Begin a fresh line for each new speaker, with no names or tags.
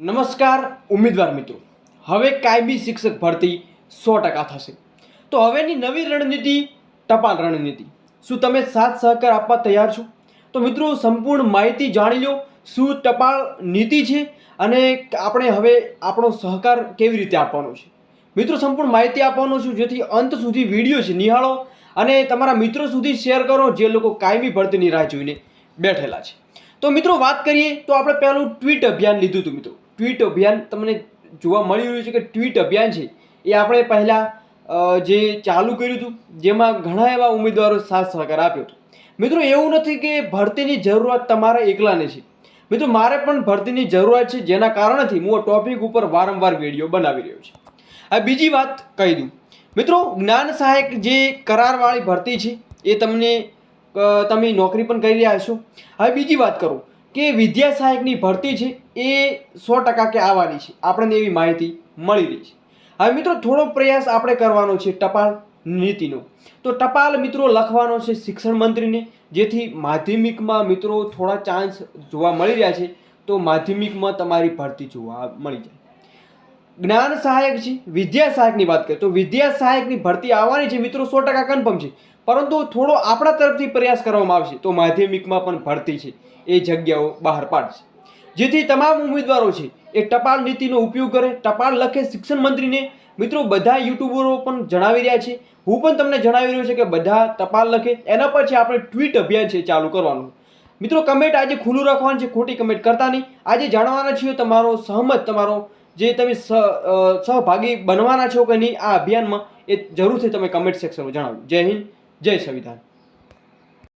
નમસ્કાર, ઉમેદવાર મિત્રો. હવે કાયમી શિક્ષક ભરતી સો ટકા થશે. તો હવેની નવી રણનીતિ, ટપાલ રણનીતિ. શું તમે સાથ સહકાર આપવા તૈયાર છો? તો મિત્રો, સંપૂર્ણ માહિતી જાણી લો, શું ટપાલ નીતિ છે અને આપણે હવે આપણો સહકાર કેવી રીતે આપવાનો છે. મિત્રો, સંપૂર્ણ માહિતી આપવાનો છું, જેથી અંત સુધી વીડિયો છે, નિહાળો અને તમારા મિત્રો સુધી શેર કરો, જે લોકો કાયમી ભરતીની રાહ જોઈને બેઠેલા છે. તો મિત્રો, વાત કરીએ, તો આપણે પહેલું ટ્વીટ અભિયાન લીધું હતું મિત્રો. ટ્વીટ અભિયાન તમને જોવા મળી રહ્યું છે કે ટ્વીટ અભિયાન છે, એ આપણે પહેલાં જે ચાલુ કર્યું હતું, જેમાં ઘણા એવા ઉમેદવારો સાથ સહકાર આપ્યો મિત્રો, એવું નથી કે ભરતીની જરૂરિયાત તમારા એકલાને છે. મિત્રો, મારે પણ ભરતીની જરૂરિયાત છે જેના કારણથી હું આ ટોપિક ઉપર વારંવાર વીડિયો બનાવી રહ્યો છું. આ બીજી વાત કહી દઉં. મિત્રો, જ્ઞાન સહાયક જે કરારવાળી ભરતી છે, એ તમને તમે નોકરી પણ કરી રહ્યા છો. હવે બીજી વાત કરું. કે વિદ્યા સહાયકની ભરતી છે એ સો ટકા કે આવવાની છે. આપણને એવી માહિતી મળી રહી છે. હવે મિત્રો, થોડો પ્રયાસ આપણે કરવાનો છે ટપાલ નીતિનો. તો ટપાલ મિત્રો લખવાનો છે શિક્ષણ મંત્રીને, જેથી માધ્યમિકમાં મિત્રો થોડા ચાન્સ જોવા મળી રહ્યા છે. તો માધ્યમિકમાં તમારી ભરતી જોવા મળી જાય. જ્ઞાન સહાયક છે, વિદ્યા સહાયકની વાત કરીએ તો વિદ્યા સહાયકની ભરતી આવવાની છે મિત્રો સો ટકા કન્ફર્મ છે. પરંતુ થોડો આપણા તરફથી પ્રયાસ કરવામાં આવશે તો માધ્યમિકમાં પણ ભરતી છે, એ જગ્યાઓ બહાર પાડશે. જેથી તમામ ઉમેદવારો છે, એ ટપાલ નીતિનો ઉપયોગ કરે, ટપાલ લખે શિક્ષણ મંત્રીને. મિત્રો, બધા યુટ્યુબરો પણ જણાવી રહ્યા છે, હું પણ તમને જણાવી રહ્યો છે કે બધા ટપાલ લખે, એના પછી આપણે ટ્વીટ અભિયાન છે ચાલુ કરવાનું. મિત્રો કમેન્ટ આજે ખુલ્લું રાખવાનું છે, ખોટી કમેન્ટ કરતા નહીં. આજે જાણવાના છીએ તમારો સહમત, તમારો જે તમે સહ સહભાગી બનવાના છો કે નહીં, આ અભિયાનમાં એ જરૂરથી તમે કમેન્ટ સેક્શનમાં જણાવો જય હિન્દ, જય સંવિધાન.